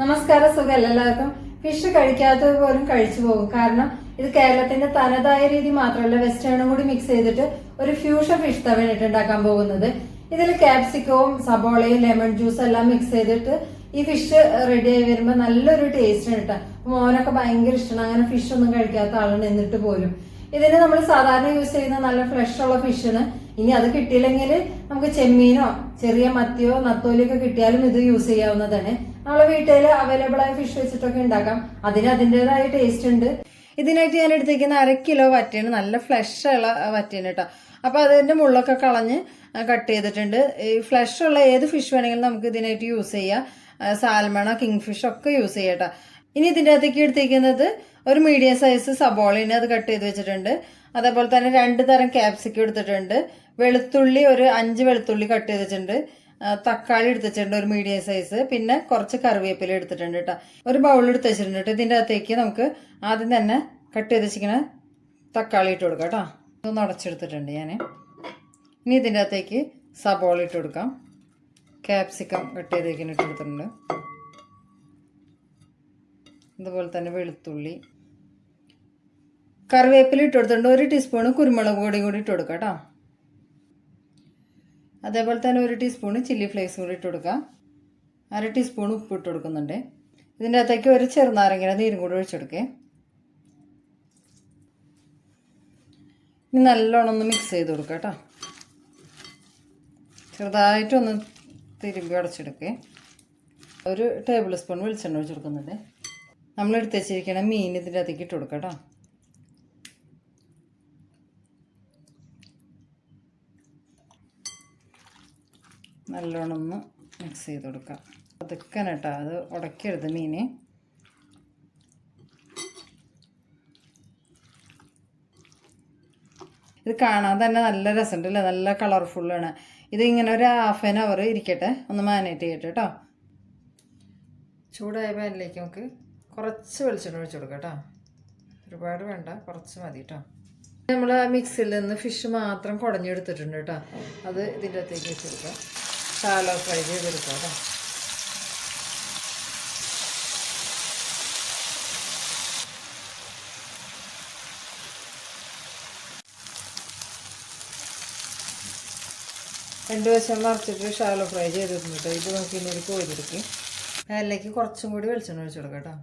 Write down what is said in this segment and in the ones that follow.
നമസ്കാരം സുഖമല്ല എല്ലാവർക്കും. ഫിഷ് കഴിക്കാത്തത് പോലും കഴിച്ചു പോകും. കാരണം ഇത് കേരളത്തിന്റെ തനതായ രീതി മാത്രമല്ല വെസ്റ്റേണും കൂടി മിക്സ് ചെയ്തിട്ട് ഒരു ഫ്യൂഷൻ ഫിഷ് തവണിട്ട് ഉണ്ടാക്കാൻ പോകുന്നത്. ഇതിൽ ക്യാപ്സിക്കവും സബോളയും ലെമൺ ജ്യൂസ് എല്ലാം മിക്സ് ചെയ്തിട്ട് ഈ ഫിഷ് റെഡി ആയി വരുമ്പോൾ നല്ലൊരു ടേസ്റ്റ് കേട്ടോ മോനൊക്കെ ഭയങ്കര ഇഷ്ടമാണ് അങ്ങനെ ഫിഷ് ഒന്നും കഴിക്കാത്ത ആളാണ് എന്നിട്ട് പോലും. ഇതിന് നമ്മൾ സാധാരണ യൂസ് ചെയ്യുന്ന നല്ല ഫ്രഷ് ഉള്ള ഫിഷിന് ഇനി അത് കിട്ടിയില്ലെങ്കിൽ നമുക്ക് ചെമ്മീനോ ചെറിയ മത്തിയോ നത്തോലിയൊക്കെ കിട്ടിയാലും ഇത് യൂസ് ചെയ്യാവുന്നതാണ്. നമ്മളെ വീട്ടിൽ അവൈലബിൾ ആയ ഫിഷ് വെച്ചിട്ടൊക്കെ ഉണ്ടാക്കാം. അതിന് അതിന്റെതായ ടേസ്റ്റ് ഉണ്ട്. ഇതിനായിട്ട് ഞാൻ എടുത്തിരിക്കുന്ന അര കിലോ വറ്റയാണ്. നല്ല ഫ്ലഷ് ഉള്ള വറ്റയാണ് കേട്ടോ അപ്പോൾ അതിന്റെ മുള്ളൊക്കെ കളഞ്ഞ് കട്ട് ചെയ്തിട്ടുണ്ട്. ഈ ഫ്ലഷ് ഉള്ള ഏത് ഫിഷ് വേണമെങ്കിലും നമുക്ക് ഇതിനായിട്ട് യൂസ് ചെയ്യാം. സാൽമണ കിങ് ഫിഷ് ഒക്കെ യൂസ് ചെയ്യാം കേട്ടോ ഇനി ഇതിന്റെ അകത്തേക്ക് എടുത്തിരിക്കുന്നത് ഒരു മീഡിയം സൈസ് സബോളിന് അത് കട്ട് ചെയ്ത് വെച്ചിട്ടുണ്ട്. അതേപോലെ തന്നെ രണ്ട് തരം ക്യാപ്സിക്കം എടുത്തിട്ടുണ്ട്. വെളുത്തുള്ളി ഒരു അഞ്ച് വെളുത്തുള്ളി കട്ട് ചെയ്ത് വെച്ചിട്ടുണ്ട്. തക്കാളി എടുത്ത് വെച്ചിട്ടുണ്ട് ഒരു മീഡിയം സൈസ് പിന്നെ കുറച്ച് കറിവേപ്പില എടുത്തിട്ടുണ്ട് കേട്ടോ ഒരു ബൗൾ എടുത്ത് വെച്ചിട്ടുണ്ട് കേട്ടോ ഇതിന്റെ അകത്തേക്ക് നമുക്ക് ആദ്യം തന്നെ കട്ട് ചെയ്ത് വെച്ചിരിക്കുന്ന തക്കാളി ഇട്ട് കൊടുക്കാം കേട്ടോ ഇതൊന്ന് അടച്ചെടുത്തിട്ടുണ്ട് ഞാൻ ഇനി ഇതിന്റെ അകത്തേക്ക് സബോള ഇട്ട് കൊടുക്കാം. ക്യാപ്സിക്കം കട്ട് ചെയ്ത് വെക്കാൻ ഇട്ട് കൊടുത്തിട്ടുണ്ട്. അതുപോലെ തന്നെ വെളുത്തുള്ളി. കറിവേപ്പില ഇട്ട് കൊടുത്തിട്ടുണ്ട്. ഒരു ടീസ്പൂൺ കുരുമുളക് പൊടിയും കൂടി ഇട്ട് കൊടുക്കാം കേട്ടോ അതേപോലെ തന്നെ ഒരു ടീസ്പൂണ് ചില്ലി ഫ്ലേക്സ് കൂടി ഇട്ട് കൊടുക്കാം. അര ടീസ്പൂൺ ഉപ്പ് ഇട്ട് കൊടുക്കുന്നുണ്ട്. ഇതിന്റെ അകത്തേക്ക് ഒരു ചെറുനാരങ്ങയുടെ നീരും കൂടി ഒഴിച്ചെടുക്കേ ഇനി നല്ലോണം ഒന്ന് മിക്സ് ചെയ്ത് കൊടുക്കുക കേട്ടോ. ചെറുതായിട്ടൊന്ന് തിരുമ്പി അടച്ചെടുക്കേ. ഒരു ടേബിൾ സ്പൂൺ വെളിച്ചെണ്ണ ഒഴിച്ചെടുക്കുന്നുണ്ട് നമ്മൾ എടുത്ത് വെച്ചിരിക്കണ മീൻ ഇതിന്റെ അകത്തേക്ക് ഇട്ട് കൊടുക്കാം കേട്ടോ. നല്ലോണം ഒന്ന് മിക്സ് ചെയ്ത് കൊടുക്കാം. പതുക്കനെ കേട്ടോ അത് ഉടക്കരുത് മീൻ ഇത് കാണാൻ തന്നെ നല്ല രസമുണ്ട് അല്ലേ നല്ല കളർഫുള്ളാണ് ഇത് ഇങ്ങനെ ഒരു ഹാഫ് ആൻ അവർ ഇരിക്കട്ടെ. ഒന്ന് മാനേറ്റ് ചെയ്യട്ടെ കേട്ടോ ചൂടായ പാനിലേക്ക് നമുക്ക് കുറച്ച് വെളിച്ചെണ്ണ ഒഴിച്ചു കൊടുക്കാം കേട്ടോ ഒരുപാട് വേണ്ട കുറച്ച് മതി കേട്ടോ നമ്മൾ ആ മിക്സിയിൽ നിന്ന് ഫിഷ് മാത്രം കുടഞ്ഞെടുത്തിട്ടുണ്ട് കേട്ടോ അത് ഇതിന്റെ അകത്തേക്ക് വെച്ചെടുക്കാം ഷാലോ ഫ്രൈ ചെയ്തെടുക്കാം കേട്ടോ. രണ്ട് വശം മറിച്ചിട്ട് ഷാലോ ഫ്രൈ ചെയ്തിട്ടുണ്ട്. കേട്ടോ ഇത് നോക്കി ഇനി ഒരു കോരിയെടുക്കും അതിലേക്ക് കുറച്ചും കൂടി വെളിച്ചെണ്ണ ഒഴിച്ചു കൊടുക്കാം കേട്ടോ.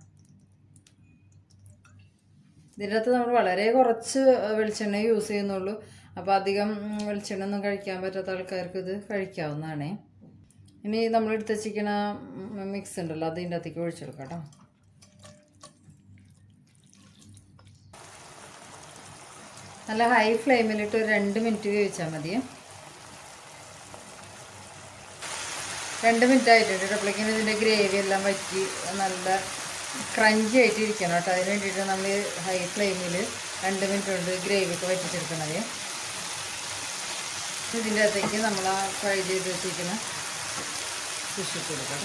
ഇതിന്റെ അകത്ത് നമ്മൾ വളരെ കുറച്ച് വെളിച്ചെണ്ണ യൂസ് ചെയ്യുന്നുള്ളൂ. അപ്പോൾ അധികം വെളിച്ചെണ്ണ ഒന്നും കഴിക്കാൻ പറ്റാത്ത ആൾക്കാർക്ക് ഇത് കഴിക്കാവുന്നതാണ്. ഇനി നമ്മൾ എടുത്ത് വെച്ചിരിക്കണ മിക്സ് ഉണ്ടല്ലോ അത് ഇതിന്റെ അകത്തേക്ക് ഒഴിച്ചെടുക്കാം കേട്ടോ. നല്ല ഹൈ ഫ്ലെയിമിലിട്ട് ഒരു രണ്ട് മിനിറ്റ് വേവിച്ചാൽ മതി. രണ്ട് മിനിറ്റ് ആയിട്ടുണ്ട്. അപ്പോഴേക്കും ഇതിന്റെ ഗ്രേവി എല്ലാം വറ്റി നല്ല ക്രഞ്ചി ആയിട്ട് ഇരിക്കണം കേട്ടോ. അതിന് വേണ്ടിയിട്ട് നമ്മൾ ഹൈ ഫ്ലെയിമിൽ രണ്ട് മിനിറ്റ് കൊണ്ട് ഗ്രേവി ഒക്കെ വറ്റിച്ചെടുക്കണത് ഇതിന്റെ അകത്തേക്ക് നമ്മൾ ആ ഫ്രൈ ചെയ്ത് വെച്ചിരിക്കുന്ന ഫിഷ് ഇട്ട് കൊടുക്കാം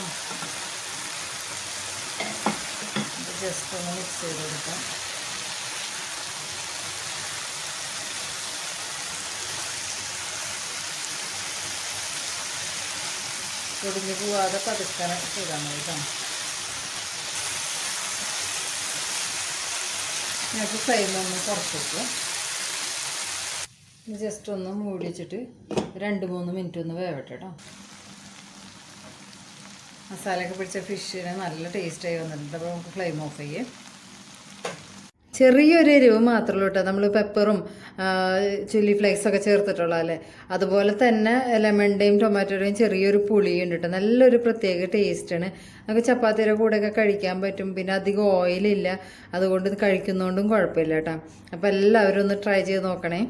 ജസ്റ്റ് ഒന്ന് മിക്സ് ചെയ്ത് കൊടുക്കാം. ഒടിഞ്ഞു പോവാതെ പതുക്കാൻ ചെയ്താൽ മതി കേട്ടോ. ഞങ്ങൾക്ക് ഫ്ലെയിം ഒന്ന് കുറച്ചിട്ട് ജസ്റ്റ് ഒന്ന് മൂടി വെച്ചിട്ട് രണ്ട് മൂന്ന് മിനിറ്റ് ഒന്ന് വേവട്ടെ മസാലയൊക്കെ പിടിച്ച ഫിഷിന് നല്ല ടേസ്റ്റായി വന്നിട്ടുണ്ട്. അപ്പോൾ നമുക്ക് ഫ്ലെയിം ഓഫ് ചെയ്യേ. ചെറിയൊരു എരിവ് മാത്രമേ ഉള്ളൂ കേട്ടോ നമ്മൾ പെപ്പറും ചില്ലി ഫ്ലേക്സ് ഒക്കെ ചേർത്തിട്ടുള്ള അല്ലേ? അതുപോലെ തന്നെ ലെമണിന്റെയും ടൊമാറ്റോയുടെയും ചെറിയൊരു പുളിയുണ്ട് കേട്ടോ നല്ലൊരു പ്രത്യേക ടേസ്റ്റാണ് നമുക്ക് ചപ്പാത്തിയുടെ കൂടെയൊക്കെ കഴിക്കാൻ പറ്റും. പിന്നെ അധികം ഓയിലില്ല അതുകൊണ്ട് കഴിക്കുന്നതുകൊണ്ടും കുഴപ്പമില്ല കേട്ടോ അപ്പോൾ എല്ലാവരും ഒന്ന് ട്രൈ ചെയ്ത് നോക്കണേ.